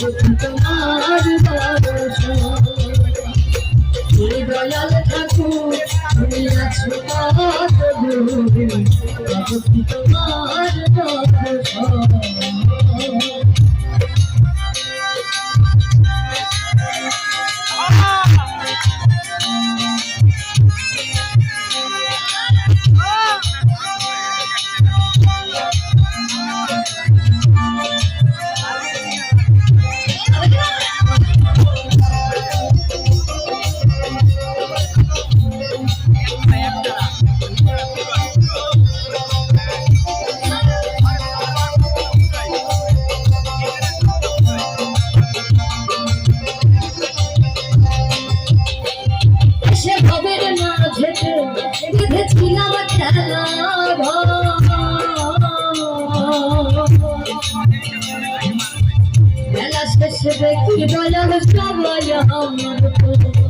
যতনা Sebek bir dalanı sallaya anladım.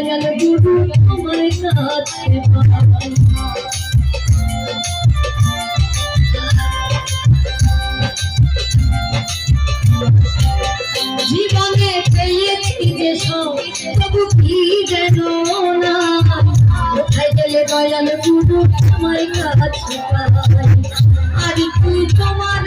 Dayal গুরু, আমার কাছে পাই জীবনে পেয়েছি যে সব, তবু কি যেন না কোথায় গেলে দয়াল গুরু আমার কাছে পাই আর কি তোমার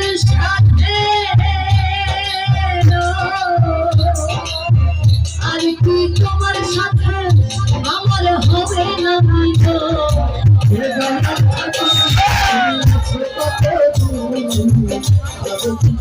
thousand people.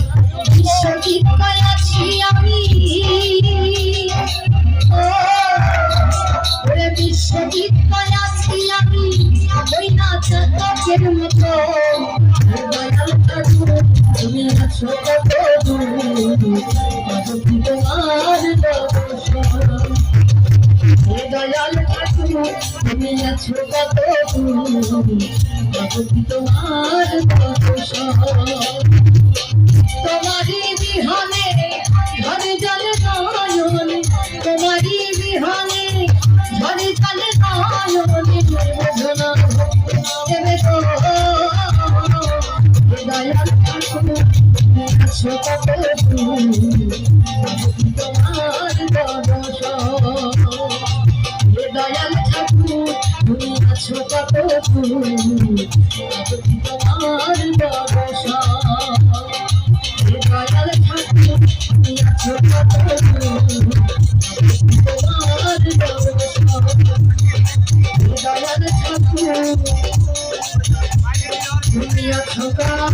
তুমি তোমার তোমারই বিহানে ঝরে জলে নয়ন তোমারই বিহানে ঝরে জলে নয়ন নির্বোধনা দেবে তুমি আমার ব্যবসা দয়াল থাকি আছো তোমার ব্যবসা দয়াল থাকি তুমি আছো কার